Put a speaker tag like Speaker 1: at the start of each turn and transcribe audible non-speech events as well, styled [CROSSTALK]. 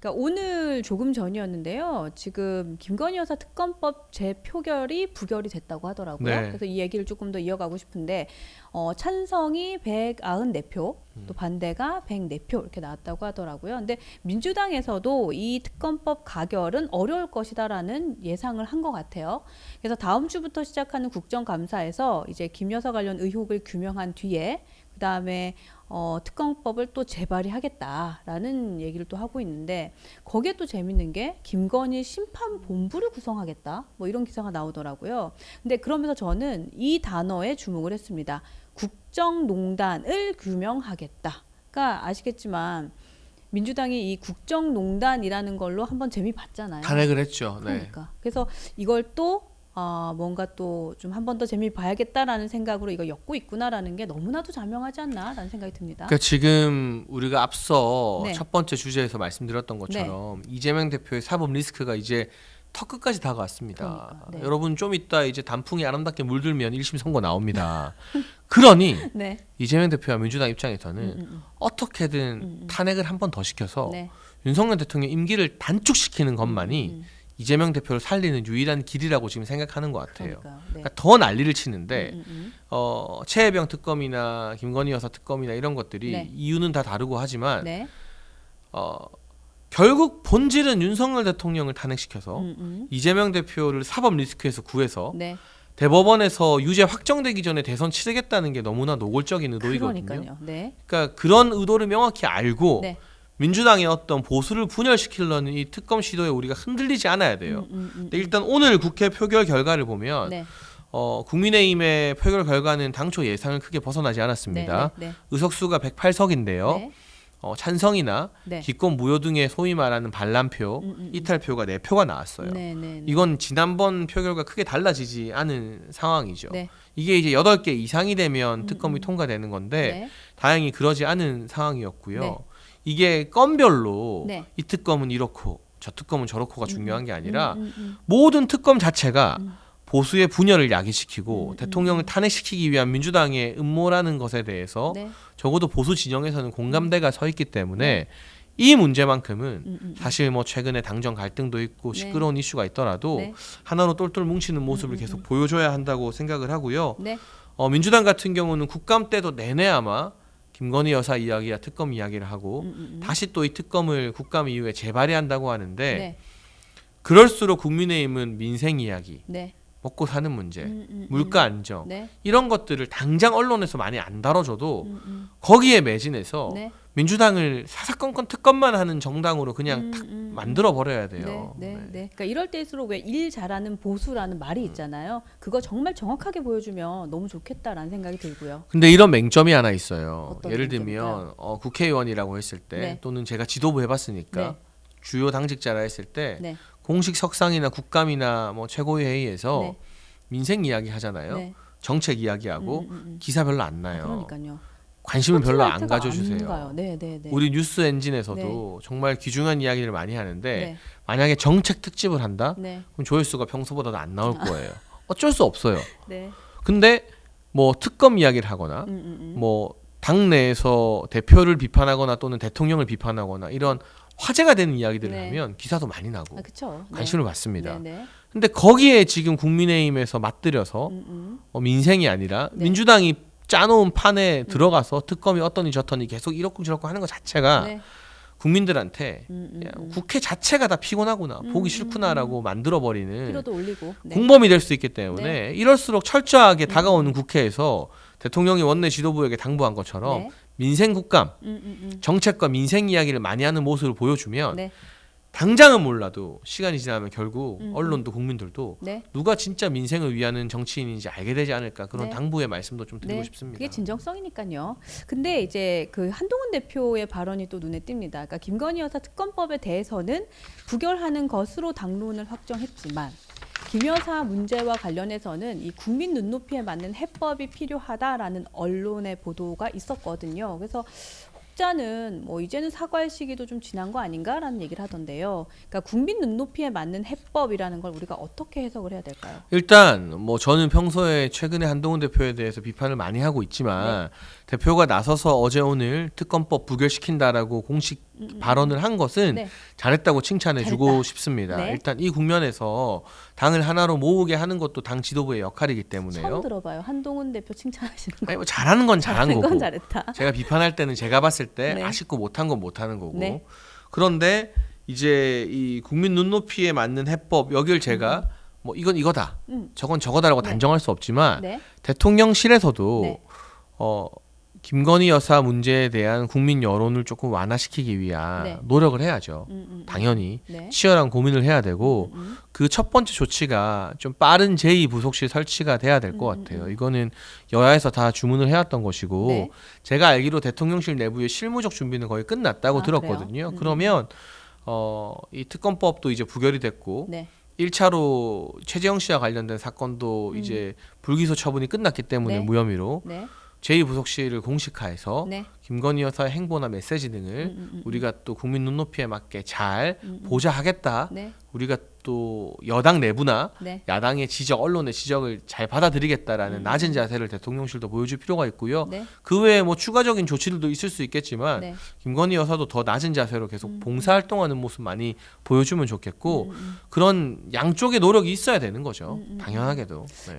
Speaker 1: 그러니까 오늘 조금 전이었는데요. 지금 김건희 여사 특검법 재표결이 부결이 됐다고 하더라고요.
Speaker 2: 네.
Speaker 1: 그래서 이 얘기를 조금 더 이어가고 싶은데 어, 찬성이 194표,
Speaker 2: 음.
Speaker 1: 또 반대가 104표 이렇게 나왔다고 하더라고요. 근데 민주당에서도 이 특검법 가결은 어려울 것이다라는 예상을 한 것 같아요. 그래서 다음 주부터 시작하는 국정감사에서 이제 김 여사 관련 의혹을 규명한 뒤에 그다음에 어, 특검법을 또 재발의하겠다라는 얘기를 또 하고 있는데 거기에 또 재밌는 게 김건희 심판 본부를 구성하겠다 뭐 이런 기사가 나오더라고요. 근데 그러면서 저는 이 단어에 주목을 했습니다. 국정농단을 규명하겠다. 그러니까 아시겠지만 민주당이 이 국정농단이라는 걸로 한번 재미 봤잖아요.
Speaker 2: 탄핵을 했죠. 네.
Speaker 1: 그러니까 그래서 이걸 또 아, 뭔가 또 좀 한 번 더 재미 봐야겠다라는 생각으로 이거 엮고 있구나라는 게 너무나도 자명하지 않나라는 생각이 듭니다.
Speaker 2: 그러니까 지금 우리가 앞서
Speaker 1: 네.
Speaker 2: 첫 번째 주제에서 말씀드렸던 것처럼 이재명 대표의 사법 리스크가 이제 턱 끝까지 다가왔습니다.
Speaker 1: 그러니까, 네.
Speaker 2: 여러분 좀 이따 이제 단풍이 아름답게 물들면 1심 선고 나옵니다. [LAUGHS] 그러니
Speaker 1: 네.
Speaker 2: 이재명 대표와 민주당 입장에서는
Speaker 1: 음, 음,
Speaker 2: 어떻게든
Speaker 1: 음, 음.
Speaker 2: 탄핵을 한 번 더 시켜서
Speaker 1: 네.
Speaker 2: 윤석열 대통령 임기를 단축시키는 것만이
Speaker 1: 음,
Speaker 2: 이재명 대표를 살리는 유일한 길이라고 지금 생각하는 것 같아요.
Speaker 1: 그러니까요. 네.
Speaker 2: 그러니까 더 난리를 치는데
Speaker 1: 음, 음,
Speaker 2: 어, 최혜병 특검이나 김건희 여사 특검이나 이런 것들이
Speaker 1: 네.
Speaker 2: 이유는 다 다르고
Speaker 1: 음.
Speaker 2: 하지만
Speaker 1: 네.
Speaker 2: 어, 결국 본질은 윤석열 대통령을 탄핵시켜서
Speaker 1: 음, 음.
Speaker 2: 이재명 대표를 사법 리스크에서 구해서
Speaker 1: 네.
Speaker 2: 대법원에서 유죄 확정되기 전에 대선 치르겠다는 게 너무나 노골적인 의도이거든요.
Speaker 1: 그러니까요. 네.
Speaker 2: 그러니까 그런 의도를 명확히 알고
Speaker 1: 네.
Speaker 2: 민주당의 어떤 보수를 분열시키려는 이 특검 시도에 우리가 흔들리지 않아야 돼요.
Speaker 1: 음, 음, 음.
Speaker 2: 근데 일단 오늘 국회 표결 결과를 보면
Speaker 1: 네.
Speaker 2: 어, 국민의힘의 표결 결과는 당초 예상을 크게 벗어나지 않았습니다.
Speaker 1: 네. 네.
Speaker 2: 의석수가 108석인데요.
Speaker 1: 네.
Speaker 2: 어, 찬성이나
Speaker 1: 네.
Speaker 2: 기권 무효 등의 소위 말하는 반란표,
Speaker 1: 음, 음, 음.
Speaker 2: 이탈표가 4표가 나왔어요.
Speaker 1: 네. 네. 네.
Speaker 2: 이건 지난번 표결과 크게 달라지지 않은 상황이죠.
Speaker 1: 네.
Speaker 2: 이게 이제 8개 이상이 되면
Speaker 1: 음,
Speaker 2: 특검이
Speaker 1: 음.
Speaker 2: 통과되는 건데
Speaker 1: 네.
Speaker 2: 다행히 그러지 않은 상황이었고요.
Speaker 1: 네.
Speaker 2: 이게 건별로
Speaker 1: 네.
Speaker 2: 이 특검은 이렇고 저 특검은 저렇고가 중요한 게 아니라
Speaker 1: 음, 음, 음.
Speaker 2: 모든 특검 자체가
Speaker 1: 음.
Speaker 2: 보수의 분열을 야기시키고
Speaker 1: 음,
Speaker 2: 대통령을
Speaker 1: 음.
Speaker 2: 탄핵시키기 위한 민주당의 음모라는 것에 대해서
Speaker 1: 네.
Speaker 2: 적어도 보수 진영에서는 공감대가 서 있기 때문에 이 문제만큼은
Speaker 1: 음, 음.
Speaker 2: 사실 뭐 최근에 당정 갈등도 있고
Speaker 1: 네.
Speaker 2: 시끄러운 이슈가 있더라도
Speaker 1: 네.
Speaker 2: 하나로 똘똘 뭉치는 모습을
Speaker 1: 음, 음,
Speaker 2: 계속
Speaker 1: 음.
Speaker 2: 보여줘야 한다고 생각을 하고요.
Speaker 1: 네.
Speaker 2: 어, 민주당 같은 경우는 국감 때도 내내 아마 김건희 여사 이야기야 특검 이야기를 하고
Speaker 1: 음, 음, 음.
Speaker 2: 다시 또 이 특검을 국감 이후에 재발의한다고 하는데
Speaker 1: 네.
Speaker 2: 그럴수록 국민의힘은 민생 이야기,
Speaker 1: 네.
Speaker 2: 먹고 사는 문제,
Speaker 1: 음, 음, 음.
Speaker 2: 물가 안정
Speaker 1: 네.
Speaker 2: 이런 것들을 당장 언론에서 많이 안 다뤄줘도
Speaker 1: 음, 음.
Speaker 2: 거기에 매진해서
Speaker 1: 네.
Speaker 2: 민주당을 사사건건 특검만 하는 정당으로 그냥
Speaker 1: 음,
Speaker 2: 탁
Speaker 1: 음,
Speaker 2: 만들어 버려야 돼요.
Speaker 1: 네, 네,
Speaker 2: 네.
Speaker 1: 네. 그러니까 이럴 때일수록 왜 일 잘하는 보수라는 말이 있잖아요. 그거 정말 정확하게 보여주면 너무 좋겠다라는 생각이 들고요.
Speaker 2: 근데 이런 맹점이 하나 있어요.
Speaker 1: 어떤
Speaker 2: 예를
Speaker 1: 맹점일까요?
Speaker 2: 들면 어, 국회의원이라고 했을 때
Speaker 1: 네.
Speaker 2: 또는 제가 지도부 해봤으니까
Speaker 1: 네.
Speaker 2: 주요 당직자라 했을 때
Speaker 1: 네.
Speaker 2: 공식 석상이나 국감이나 뭐 최고위 회의에서
Speaker 1: 네.
Speaker 2: 민생 이야기 하잖아요.
Speaker 1: 네.
Speaker 2: 정책 이야기하고
Speaker 1: 음, 음, 음.
Speaker 2: 기사 별로 안 나요.
Speaker 1: 그러니까요.
Speaker 2: 관심을 별로 안 가져주세요.
Speaker 1: 네, 네, 네.
Speaker 2: 우리 뉴스 엔진에서도 정말 귀중한 이야기를 많이 하는데
Speaker 1: 네.
Speaker 2: 만약에 정책 특집을 한다?
Speaker 1: 네.
Speaker 2: 그럼 조회수가 평소보다도 안 나올 거예요. 어쩔 수 없어요. [LAUGHS]
Speaker 1: 네.
Speaker 2: 근데 뭐 특검 이야기를 하거나
Speaker 1: 음, 음, 음.
Speaker 2: 뭐 당내에서 대표를 비판하거나 또는 대통령을 비판하거나 이런 화제가 되는 이야기들을
Speaker 1: 네.
Speaker 2: 하면 기사도 많이 나고
Speaker 1: 아, 그렇죠.
Speaker 2: 관심을 받습니다.
Speaker 1: 네, 네.
Speaker 2: 근데 거기에 지금 국민의힘에서 맞들여서
Speaker 1: 음, 음.
Speaker 2: 어, 민생이 아니라
Speaker 1: 네.
Speaker 2: 민주당이 짜놓은 판에 들어가서 특검이 어떠니 저떠니 계속 이렇고 저렇고 하는 것 자체가
Speaker 1: 네.
Speaker 2: 국민들한테
Speaker 1: 음, 음,
Speaker 2: 야,
Speaker 1: 음.
Speaker 2: 국회 자체가 다 피곤하구나
Speaker 1: 음,
Speaker 2: 보기
Speaker 1: 음,
Speaker 2: 싫구나라고 만들어 버리는
Speaker 1: 피로도 올리고. 네.
Speaker 2: 공범이 될 수 있기 때문에 이럴수록 철저하게 다가오는 국회에서 대통령이 원내 지도부에게 당부한 것처럼
Speaker 1: 네.
Speaker 2: 민생 국감
Speaker 1: 음, 음, 음.
Speaker 2: 정책과 민생 이야기를 많이 하는 모습을 보여주면
Speaker 1: 네.
Speaker 2: 당장은 몰라도 시간이 지나면 결국
Speaker 1: 음,
Speaker 2: 언론도 국민들도
Speaker 1: 네.
Speaker 2: 누가 진짜 민생을 위하는 정치인인지 알게 되지 않을까 그런
Speaker 1: 네.
Speaker 2: 당부의 말씀도 좀 드리고
Speaker 1: 네,
Speaker 2: 싶습니다.
Speaker 1: 그게 진정성이니까요. 근데 이제 그 한동훈 대표의 발언이 또 눈에 띕니다. 그러니까 김건희 여사 특검법에 대해서는 부결하는 것으로 당론을 확정했지만 김 여사 문제와 관련해서는 이 국민 눈높이에 맞는 해법이 필요하다라는 언론의 보도가 있었거든요. 그래서 혹자는 뭐 이제는 사과할 시기도 좀 지난 거 아닌가라는 얘기를 하던데요. 그러니까 국민 눈높이에 맞는 해법이라는 걸 우리가 어떻게 해석을 해야 될까요?
Speaker 2: 일단 뭐 저는 평소에 최근에 한동훈 대표에 대해서 비판을 많이 하고 있지만
Speaker 1: 네.
Speaker 2: 대표가 나서서 어제 오늘 특검법 부결시킨다라고 공식 발언을 한 것은
Speaker 1: 네.
Speaker 2: 잘했다고 칭찬해주고
Speaker 1: 잘했다.
Speaker 2: 싶습니다.
Speaker 1: 네.
Speaker 2: 일단 이 국면에서 당을 하나로 모으게 하는 것도 당 지도부의 역할이기
Speaker 1: 처음
Speaker 2: 때문에요.
Speaker 1: 들어봐요. 한동훈 대표 칭찬하시는 거.
Speaker 2: 아니, 뭐 잘하는 건 잘한
Speaker 1: 잘하는
Speaker 2: 거고
Speaker 1: 건 잘했다.
Speaker 2: 제가 비판할 때는 제가 봤을 때
Speaker 1: 네.
Speaker 2: 아쉽고 못한 건 못하는 거고
Speaker 1: 네.
Speaker 2: 그런데 이제 이 국민 눈높이에 맞는 해법 여기를 제가 뭐 이건 이거다
Speaker 1: 음.
Speaker 2: 저건 저거다라고
Speaker 1: 네.
Speaker 2: 단정할 수 없지만
Speaker 1: 네.
Speaker 2: 대통령실에서도
Speaker 1: 네.
Speaker 2: 어 김건희 여사 문제에 대한 국민 여론을 조금 완화시키기 위한
Speaker 1: 네.
Speaker 2: 노력을 해야죠.
Speaker 1: 음, 음, 음.
Speaker 2: 당연히
Speaker 1: 네.
Speaker 2: 치열한 고민을 해야 되고
Speaker 1: 음,
Speaker 2: 그첫 번째 조치가 좀 빠른 제2 부속실 설치가 돼야 될것
Speaker 1: 음,
Speaker 2: 같아요. 이거는 여야에서 다 주문을 해왔던 것이고
Speaker 1: 네.
Speaker 2: 제가 알기로 대통령실 내부의 실무적 준비는 거의 끝났다고
Speaker 1: 아, 들었거든요. 음.
Speaker 2: 그러면 어, 이 특검법도 이제 부결이 됐고
Speaker 1: 네.
Speaker 2: 1차로 최재형 씨와 관련된 사건도 이제 불기소 처분이 끝났기 때문에
Speaker 1: 음. 네.
Speaker 2: 무혐의로
Speaker 1: 네.
Speaker 2: 제2부속실을 공식화해서
Speaker 1: 네.
Speaker 2: 김건희 여사의 행보나 메시지 등을
Speaker 1: 음, 음, 음.
Speaker 2: 우리가 또 국민 눈높이에 맞게 잘
Speaker 1: 음, 음.
Speaker 2: 보자 하겠다.
Speaker 1: 네.
Speaker 2: 우리가 또 여당 내부나
Speaker 1: 네.
Speaker 2: 야당의 지적, 언론의 지적을 잘 받아들이겠다라는
Speaker 1: 음.
Speaker 2: 낮은 자세를 대통령실도 보여줄 필요가 있고요.
Speaker 1: 네.
Speaker 2: 그 외에 뭐 추가적인 조치들도 있을 수 있겠지만
Speaker 1: 네.
Speaker 2: 김건희 여사도 더 낮은 자세로 계속
Speaker 1: 음.
Speaker 2: 봉사활동하는 모습 많이 보여주면 좋겠고
Speaker 1: 음, 음.
Speaker 2: 그런 양쪽의 노력이 있어야 되는 거죠.
Speaker 1: 음, 음,
Speaker 2: 당연하게도. 네.